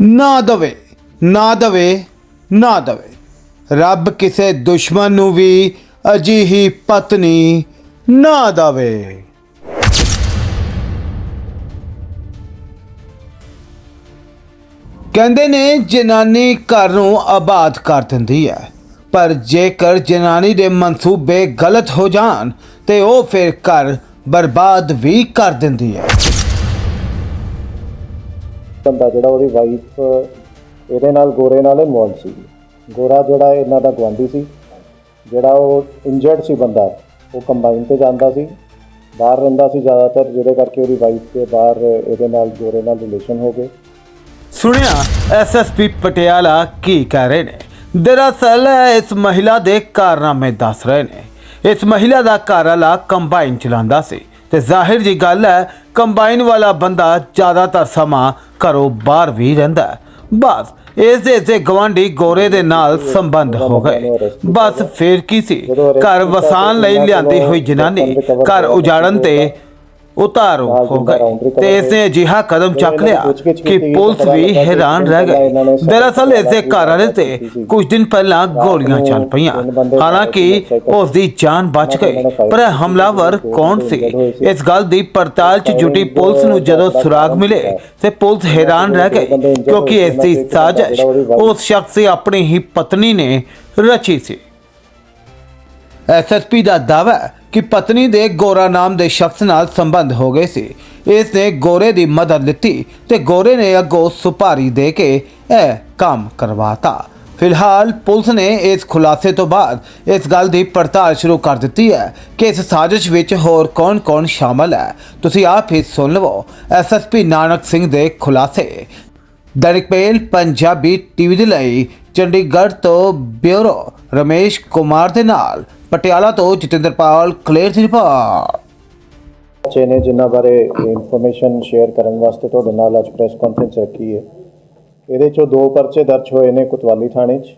ਨਾ ਦਵੇ ਨਾ ਦਵੇ ਨਾ ਦਵੇ। ਰੱਬ ਕਿਸੇ ਦੁਸ਼ਮਣ ਨੂੰ ਵੀ ਅਜਿਹੀ ਪਤਨੀ ਨਾ ਦਵੇ। ਕਹਿੰਦੇ ਨੇ, ਜਨਾਨੀ ਘਰ ਨੂੰ ਆਬਾਦ ਕਰ ਦਿੰਦੀ ਹੈ। ਪਰ ਜੇਕਰ ਜਨਾਨੀ ਦੇ ਮਨਸੂਬੇ ਗਲਤ ਹੋ ਜਾਣ, ਤੇ ਉਹ ਫਿਰ ਘਰ ਬਰਬਾਦ ਵੀ ਕਰ ਦਿੰਦੀ ਹੈ। ਬੰਦਾ ਜਿਹੜਾ ਉਹਦੀ ਵਾਈਫ ਇਹਦੇ ਨਾਲ, ਗੋਰੇ ਨਾਲ ਇਨਵੋਲਡ ਸੀ। ਗੋਰਾ ਜਿਹੜਾ ਇਹਨਾਂ ਦਾ ਗਵਾਂਢੀ ਸੀ, ਜਿਹੜਾ ਉਹ ਇੰਜਰਡ ਸੀ ਬੰਦਾ, ਉਹ ਕੰਬਾਈਨ ਤੇ ਜਾਂਦਾ ਸੀ। ਬਾਹਰ ਰਹਿੰਦਾ ਸੀ ਜ਼ਿਆਦਾਤਰ, ਜਿਹਦੇ ਕਰਕੇ ਉਹਦੀ ਵਾਈਫ ਦੇ ਬਾਹਰ ਇਹਦੇ ਨਾਲ, ਗੋਰੇ ਨਾਲ ਰਿਲੇਸ਼ਨ ਹੋ ਗਏ। ਸੁਣਿਆ ਐਸਐਸਪੀ ਪਟਿਆਲਾ ਕੀ ਕਹਿ ਰਹੇ ਨੇ? ਦਰਅਸਲ, ਇਸ ਮਹਿਲਾ ਦੇ ਕਾਰਨਾਮੇ ਦੱਸ ਰਹੇ ਨੇ। ਇਸ ਮਹਿਲਾ ਦਾ ਘਰ ਵਾਲਾ ਕੰਬਾਈਨ ਚਲਾਉਂਦਾ ਸੀ। ਤੇ ਜ਼ਾਹਿਰ ਜੀ ਗੱਲ ਹੈ ਕੰਬਾਈਨ ਵਾਲਾ ਬੰਦਾ ਜ਼ਿਆਦਾਤਰ ਸਮਾਂ ਘਰੋਂ ਬਾਹਰ ਵੀ ਰਹਿੰਦਾ ਬਸ, ਇਸ ਦੇ ਇਸੇ ਗਵਾਂਢੀ ਗੋਰੇ ਦੇ ਨਾਲ ਸੰਬੰਧ ਹੋ ਗਏ। ਬਸ ਫੇਰ ਕੀ ਸੀ? ਘਰ ਵਸਾਨ ਲਈ ਲਿਆਂਦੀ ਹੋਈ ਜਨਾਨੀ ਘਰ ਉਜਾੜਨ ਤੇ ਉਤਾਰੂ ਹੋ ਗਏ। ਤੇ ਇਸਨੇ ਅਜਿਹਾ ਕਦਮ ਚੱਕ ਲਿਆ ਕਿ ਪੁਲਿਸ ਵੀ ਹੈਰਾਨ ਰਹਿ ਗਈ ਦਰਅਸਲ ਇਸਦੇ ਘਰ ਵਾਲੇ ਤੇ ਕੁਝ ਦਿਨ ਪਹਿਲਾਂ ਗੋਲੀਆਂ ਚੱਲ ਪਈਆਂ। ਹਾਲਾਂਕਿ ਉਸ ਦੀ ਜਾਨ ਬਚ ਗਈ ਪਰ ਹਮਲਾਵਰ ਕੌਣ ਸੀ? ਇਸ ਗੱਲ ਦੀ ਪੜਤਾਲ 'ਚ ਜੁਟੀ ਪੁਲਿਸ ਨੂੰ ਜਦੋਂ ਸੁਰਾਗ ਮਿਲੇ ਤੇ ਪੁਲਿਸ ਹੈਰਾਨ ਰਹਿ ਗਈ ਕਿਉਂਕਿ ਇਸ ਦੀ ਸਾਜ਼ਿਸ਼ ਉਸ ਸ਼ਖਸ ਦੀ ਆਪਣੀ ਹੀ ਪਤਨੀ ਨੇ ਰਚੀ ਸੀ। ਐਸਐਸਪੀ ਦਾ ਦਾਅਵਾ ਹੈ ਕਿ ਪਤਨੀ ਦੇ ਗੋਰਾ ਨਾਮ ਦੇ ਸ਼ਖਸ ਨਾਲ ਸੰਬੰਧ ਹੋ ਗਏ ਸੀ। ਇਸ ਨੇ ਗੋਰੇ ਦੀ ਮਦਦ ਲਿੱਤੀ ਤੇ ਗੋਰੇ ਨੇ ਅੱਗੋਂ ਸੁਪਾਰੀ ਦੇ ਕੇ ਇਹ ਕੰਮ ਕਰਵਾਤਾ। ਫਿਲਹਾਲ ਪੁਲਿਸ ਨੇ ਇਸ ਖੁਲਾਸੇ ਤੋਂ ਬਾਅਦ ਇਸ ਗੱਲ ਦੀ ਪੜਤਾਲ ਸ਼ੁਰੂ ਕਰ ਦਿੱਤੀ ਹੈ ਕਿ ਇਸ ਸਾਜ਼ਿਸ਼ ਵਿੱਚ ਹੋਰ ਕੌਣ-ਕੌਣ ਸ਼ਾਮਲ ਹੈ। ਤੁਸੀਂ ਆਪ ਹੀ ਸੁਣ ਲਵੋ ਐਸਐਸਪੀ ਨਾਨਕ ਸਿੰਘ ਦੇ ਖੁਲਾਸੇ। ਦੈਨਿਕ ਮੇਲ ਪੰਜਾਬੀ ਟੀਵੀ ਦੇ ਲਈ ਚੰਡੀਗੜ੍ਹ ਤੋਂ ਬਿਊਰੋ ਰਮੇਸ਼ ਕੁਮਾਰ ਦੇ ਨਾਲ ਪਟਿਆਲਾ ਤੋਂ ਜਤਿੰਦਰਪਾਲ ਕਲੇਰ ਦੀ ਰਿਪੋਰਟ। ਬੱਚੇ ਨੇ ਜਿਨ੍ਹਾਂ ਬਾਰੇ ਇਨਫੋਰਮੇਸ਼ਨ ਸ਼ੇਅਰ ਕਰਨ ਵਾਸਤੇ ਤੁਹਾਡੇ ਨਾਲ ਅੱਜ ਪ੍ਰੈਸ ਕਾਨਫਰੰਸ ਰੱਖੀ ਹੈ। ਇਹਦੇ ਚੋਂ ਦੋ ਪਰਚੇ ਦਰਜ ਹੋਏ ਨੇ ਕੁਤਵਾਲੀ ਥਾਣੇ 'ਚ,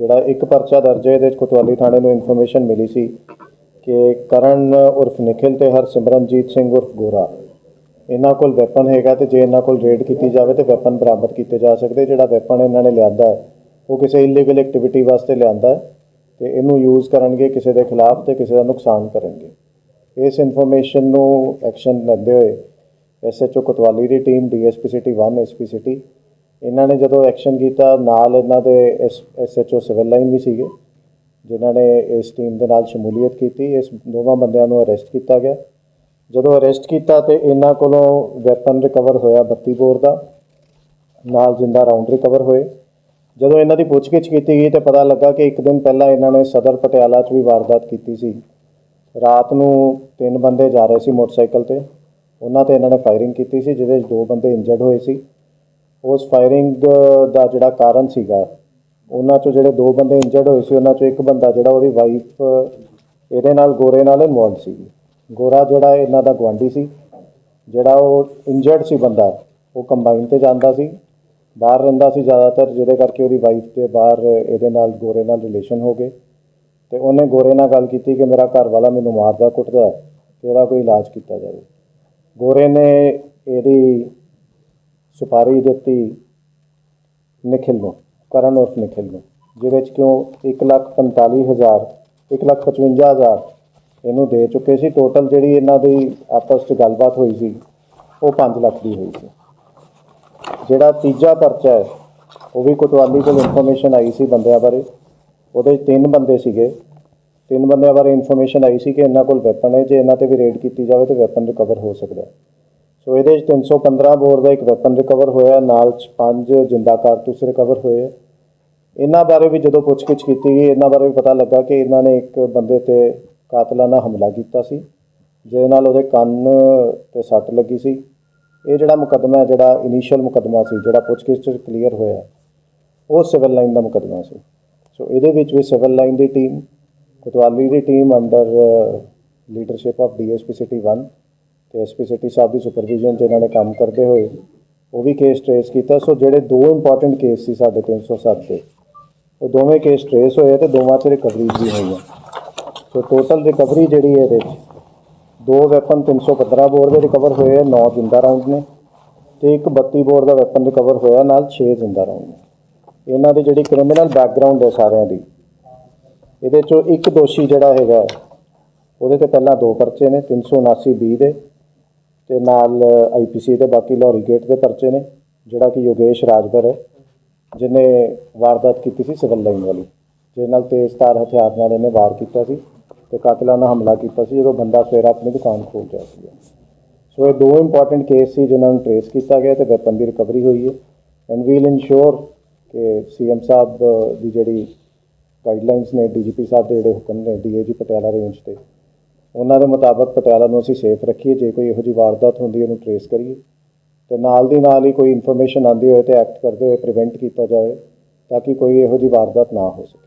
ਜਿਹੜਾ ਇੱਕ ਪਰਚਾ ਦਰਜ ਹੈ, ਇਹਦੇ 'ਚ ਕੁਤਵਾਲੀ ਥਾਣੇ ਨੂੰ ਇਨਫੋਰਮੇਸ਼ਨ ਮਿਲੀ ਸੀ ਕਿ ਕਰਨ ਉਰਫ ਨਿਖਿਲ ਤੇ ਹਰਸਿਮਰਨਜੀਤ ਸਿੰਘ ਉਰਫ ਗੋਰਾ। ਇਹਨਾਂ ਕੋਲ ਵੈਪਨ ਹੈਗਾ ਤੇ ਜੇ ਇਹਨਾਂ ਕੋਲ ਰੇਡ ਕੀਤੀ ਜਾਵੇ ਤੇ ਵੈਪਨ ਬਰਾਮਦ ਕੀਤੇ ਜਾ ਸਕਦੇ, ਜਿਹੜਾ ਵੈਪਨ ਇਹਨਾਂ ਨੇ ਲਿਆਂਦਾ ਉਹ ਕਿਸੇ ਇਲੀਗਲ ਐਕਟੀਵਿਟੀ ਵਾਸਤੇ ਲਿਆਂਦਾ ਹੈ। ਤੇ ਇਹਨੂੰ ਯੂਜ਼ ਕਰਨਗੇ, ਕਿਸੇ ਦੇ ਖਿਲਾਫ ਤੇ ਕਿਸੇ ਦਾ ਨੁਕਸਾਨ ਕਰਨਗੇ। ਇਸ ਇਨਫੋਰਮੇਸ਼ਨ ਨੂੰ ਐਕਸ਼ਨ ਲੈਂਦੇ ਹੋਏ ਐਸਐਚਓ ਕੋਤਵਾਲੀ ਦੀ team DSP city 1 SP city ਇਹਨਾਂ ਨੇ ਜਦੋਂ ਐਕਸ਼ਨ ਕੀਤਾ, ਨਾਲ ਇਹਨਾਂ ਦੇ ਐਸਐਚਓ ਸਿਵਲ ਲਾਈਨ ਵੀ ਸੀਗੇ, ਜਿਨ੍ਹਾਂ ਨੇ ਇਸ ਟੀਮ ਦੇ ਨਾਲ ਸ਼ਮੂਲੀਅਤ ਕੀਤੀ, ਇਸ ਦੋਵਾਂ ਬੰਦਿਆਂ ਨੂੰ ਅਰੈਸਟ ਕੀਤਾ ਗਿਆ। ਜਦੋਂ ਅਰੈਸਟ ਕੀਤਾ ਤੇ ਇਹਨਾਂ ਕੋਲੋਂ ਵੈਪਨ ਰਿਕਵਰ ਹੋਇਆ 32 ਬੋਰ ਦਾ, ਨਾਲ ਜਿੰਦਾ ਰਾਉਂਡ ਰਿਕਵਰ ਹੋਏ। ਜਦੋਂ ਇਹਨਾਂ ਦੀ ਪੁੱਛਗਿੱਛ ਕੀਤੀ ਗਈ ਤੇ ਪਤਾ ਲੱਗਾ ਕਿ ਇੱਕ ਦਿਨ ਪਹਿਲਾਂ ਇਹਨਾਂ ਨੇ ਸਦਰ ਪਟਿਆਲਾ 'ਚ ਵੀ ਵਾਰਦਾਤ ਕੀਤੀ ਸੀ। ਰਾਤ ਨੂੰ ਤਿੰਨ ਬੰਦੇ ਜਾ ਰਹੇ ਸੀ ਮੋਟਰਸਾਈਕਲ ਤੇ। ਉਹਨਾਂ ਤੇ ਇਹਨਾਂ ਨੇ ਫਾਇਰਿੰਗ ਕੀਤੀ ਸੀ, ਜਿਹਦੇ 'ਚ ਦੋ ਬੰਦੇ ਇੰਜਰਡ ਹੋਏ ਸੀ। ਉਸ ਫਾਇਰਿੰਗ ਦਾ ਜਿਹੜਾ ਕਾਰਨ ਸੀਗਾ, ਉਹਨਾਂ 'ਚੋਂ ਜਿਹੜੇ ਦੋ ਬੰਦੇ ਇੰਜਰਡ ਹੋਏ ਸੀ, ਉਹਨਾਂ 'ਚੋਂ ਇੱਕ ਬੰਦਾ ਜਿਹੜਾ ਉਹਦੀ ਵਾਈਫ ਇਹਦੇ ਨਾਲ ਗੋਰੇ ਨਾਲ ਇਨਵੋਲਡ ਸੀ। ਗੋਰਾ ਜਿਹੜਾ ਇਹਨਾਂ ਦਾ ਗਵਾਂਢੀ ਸੀ, ਜਿਹੜਾ ਉਹ ਇੰਜਰਡ ਸੀ ਬੰਦਾ, ਉਹ ਕੰਬਾਈਨ ਤੇ ਜਾਂਦਾ ਸੀ। ਬਾਹਰ ਰਹਿੰਦਾ ਸੀ ਜ਼ਿਆਦਾਤਰ ਜਿਹਦੇ ਕਰਕੇ ਉਹਦੀ ਵਾਈਫ ਤੇ ਬਾਹਰ ਇਹਦੇ ਨਾਲ ਗੋਰੇ ਨਾਲ ਰਿਲੇਸ਼ਨ ਹੋ ਗਏ। ਤੇ ਉਹਨੇ ਗੋਰੇ ਨਾਲ ਗੱਲ ਕੀਤੀ ਕਿ ਮੇਰਾ ਘਰ ਵਾਲਾ ਮੈਨੂੰ ਮਾਰਦਾ ਕੁੱਟਦਾ ਹੈ, ਇਹਦਾ ਕੋਈ ਇਲਾਜ ਕੀਤਾ ਜਾਵੇ। ਗੋਰੇ ਨੇ ਇਹਦੀ ਸੁਪਾਰੀ ਦਿੱਤੀ ਨਿਖਿਲ ਨੂੰ ਕਰਨ ਉਰਫ ਨਿਖਿਲ ਨੂੰ ਜਿਹਦੇ ਚ ਕਿਉਂ 145000 155000 ਇਹਨੂੰ ਦੇ ਚੁੱਕੇ ਸੀ। ਟੋਟਲ ਜਿਹੜੀ ਇਹਨਾਂ ਦੀ ਆਪਸ ਚ ਗੱਲਬਾਤ ਹੋਈ ਸੀ ਉਹ 5 ਲੱਖ ਦੀ ਹੋਈ ਸੀ। ਜਿਹੜਾ ਤੀਜਾ ਪਰਚਾ ਹੈ, ਉਹ ਵੀ ਕੋਤਵਾਲੀ ਕੋਲ ਇਨਫੋਰਮੇਸ਼ਨ ਆਈ ਸੀ ਬੰਦਿਆਂ ਬਾਰੇ। ਉਹਦੇ 'ਚ ਤਿੰਨ ਬੰਦੇ ਸੀਗੇ। ਤਿੰਨ ਬੰਦਿਆਂ ਬਾਰੇ ਇਨਫੋਰਮੇਸ਼ਨ ਆਈ ਸੀ ਕਿ ਇਹਨਾਂ ਕੋਲ ਵੈਪਨ ਹੈ। ਜੇ ਇਹਨਾਂ ਤੇ ਵੀ ਰੇਡ ਕੀਤੀ ਜਾਵੇ ਤਾਂ ਵੈਪਨ ਰਿਕਵਰ ਹੋ ਸਕਦਾ ਹੈ। ਸੋ ਇਹਦੇ 'ਚ 315 ਬੋਰ ਦਾ ਇੱਕ ਵੈਪਨ ਰਿਕਵਰ ਹੋਇਆ ਨਾਲ 'ਚ ਪੰਜ ਜਿੰਦਾ ਕਾਰਤੂਸ ਰਿਕਵਰ ਹੋਏ ਆ। ਇਹਨਾਂ ਬਾਰੇ ਵੀ ਜਦੋਂ ਪੁੱਛਗਿੱਛ ਕੀਤੀ ਗਈ, ਇਹਨਾਂ ਬਾਰੇ ਵੀ ਪਤਾ ਲੱਗਾ ਕਿ ਇਹਨਾਂ ਨੇ ਇੱਕ ਬੰਦੇ ਤੇ ਕਾਤਲਾਨਾ ਹਮਲਾ ਕੀਤਾ ਸੀ, ਜਿਹਦੇ ਨਾਲ ਉਹਦੇ ਕੰਨ ਤੇ ਸੱਟ ਲੱਗੀ ਸੀ। ਇਹ ਜਿਹੜਾ ਮੁਕੱਦਮਾ ਜਿਹੜਾ ਇਨੀਸ਼ੀਅਲ ਮੁਕੱਦਮਾ ਸੀ, ਜਿਹੜਾ ਪੁੱਛਗਿੱਛ ਚ ਕਲੀਅਰ ਹੋਇਆ ਉਹ ਸਿਵਲ ਲਾਈਨ ਦਾ ਮੁਕੱਦਮਾ ਸੀ। ਸੋ ਇਹਦੇ ਵਿੱਚ ਵੀ ਸਿਵਲ ਲਾਈਨ ਦੀ team Kotwali the team under leadership of DSP city 1 ਤੇ ਐਸਪੀ ਸਿਟੀ ਸਾਹਿਬ ਦੀ ਸੁਪਰਵਿਜ਼ਨ 'ਚ ਇਹਨਾਂ ਨੇ ਕੰਮ ਕਰਦੇ ਹੋਏ, ਉਹ ਵੀ ਕੇਸ ਟ੍ਰੇਸ ਕੀਤਾ। ਸੋ ਜਿਹੜੇ ਦੋ ਇੰਪੋਰਟੈਂਟ ਕੇਸ ਸੀ ਸਾਡੇ 307 ਦੇ, ਉਹ ਦੋਵੇਂ ਕੇਸ ਟ੍ਰੇਸ ਹੋਏ ਤੇ ਦੋਵਾਂ 'ਚ ਰਿਕਵਰੀਜ਼ ਵੀ ਹੋਈਆਂ ਸੋ ਟੋਟਲ ਰਿਕਵਰੀ ਜਿਹੜੀ ਹੈ ਇਹਦੇ 'ਚ ਦੋ ਵੈਪਨ 315 ਬੋਰ ਦੇ ਰਿਕਵਰ ਹੋਏ ਆ 9 ਜਿੰਦਾ ਰਾਉਂਡ ਨੇ ਤੇ ਇੱਕ 32 ਬੋਰ ਦਾ ਵੈਪਨ ਰਿਕਵਰ ਹੋਇਆ, ਨਾਲ 6 ਜ਼ਿੰਦਾ ਰਾਉਂਡ ਨੇ। ਇਹਨਾਂ ਦੀ ਜਿਹੜੀ ਕ੍ਰਿਮੀਨਲ ਬੈਕਗ੍ਰਾਉਂਡ ਹੈ ਸਾਰਿਆਂ ਦੀ, ਇਹਦੇ ਚੋਂ ਇੱਕ ਦੋਸ਼ੀ ਜਿਹੜਾ ਹੈਗਾ ਉਹਦੇ ਤੇ ਪਹਿਲਾਂ ਦੋ ਪਰਚੇ ਨੇ 379 ਬੀ ਦੇ ਤੇ ਨਾਲ ਆਈਪੀਸੀ ਦੇ, ਬਾਕੀ ਲਾਹੌਰੀ ਗੇਟ ਦੇ ਪਰਚੇ ਨੇ, ਜਿਹੜਾ ਕਿ ਯੋਗੇਸ਼ ਰਾਜਗਰ ਹੈ, ਜਿਹਨੇ ਵਾਰਦਾਤ ਕੀਤੀ ਸੀ ਸਿਵਲ ਲਾਈਨ ਵਾਲੀ। ਜਿਹਦੇ ਨਾਲ ਤੇਜ਼ਧਾਰ ਹਥਿਆਰ ਨਾਲ ਇਹਨੇ ਵਾਰ ਕੀਤਾ ਸੀ ਤੇ ਕਾਤਲਾਨਾ ਹਮਲਾ ਕੀਤਾ ਸੀ ਜਦੋਂ ਬੰਦਾ ਸਵੇਰਾ ਆਪਣੀ ਦੁਕਾਨ ਖੋਲ ਰਿਹਾ ਸੀ। ਸੋ ਇਹ ਦੋ ਇੰਪੋਰਟੈਂਟ ਕੇਸ ਸੀ ਜਿਨ੍ਹਾਂ ਨੂੰ ਟ੍ਰੇਸ ਕੀਤਾ ਗਿਆ ਤੇ ਵੈਪਨ ਦੀ ਰਿਕਵਰੀ ਹੋਈ ਹੈ। ਐਂਡ ਵੀਲ ਇਨਸ਼ੋਰ ਕਿ ਸੀਐਮ ਸਾਹਿਬ ਦੀ ਜਿਹੜੀ ਗਾਈਡਲਾਈਨਸ ਨੇ ਡੀਜੀਪੀ ਸਾਹਿਬ ਦੇ ਜਿਹੜੇ ਹੁਕਮ ਨੇ ਡੀਏਜੀ ਪਟਿਆਲਾ ਰੇਂਜ ਤੇ, ਉਹਨਾਂ ਦੇ ਮੁਤਾਬਕ ਪਟਿਆਲਾ ਨੂੰ ਅਸੀਂ ਸੇਫ ਰੱਖੀਏ। ਜੇ ਕੋਈ ਇਹੋ ਜਿਹੀ ਵਾਰਦਾਤ ਹੁੰਦੀ ਹੈ, ਉਹਨੂੰ ਟ੍ਰੇਸ ਕਰੀਏ। ਤੇ ਨਾਲ ਦੀ ਨਾਲ ਹੀ ਕੋਈ ਇਨਫੋਰਮੇਸ਼ਨ ਆਉਂਦੀ ਹੋਏ ਤੇ ਐਕਟ ਕਰਦੇ ਹੋਏ ਪ੍ਰੀਵੈਂਟ ਕੀਤਾ ਜਾਵੇ, ਤਾਂ ਕਿ ਕੋਈ ਇਹੋ ਜਿਹੀ ਵਾਰਦਾਤ ਨਾ ਹੋ ਸਕੇ।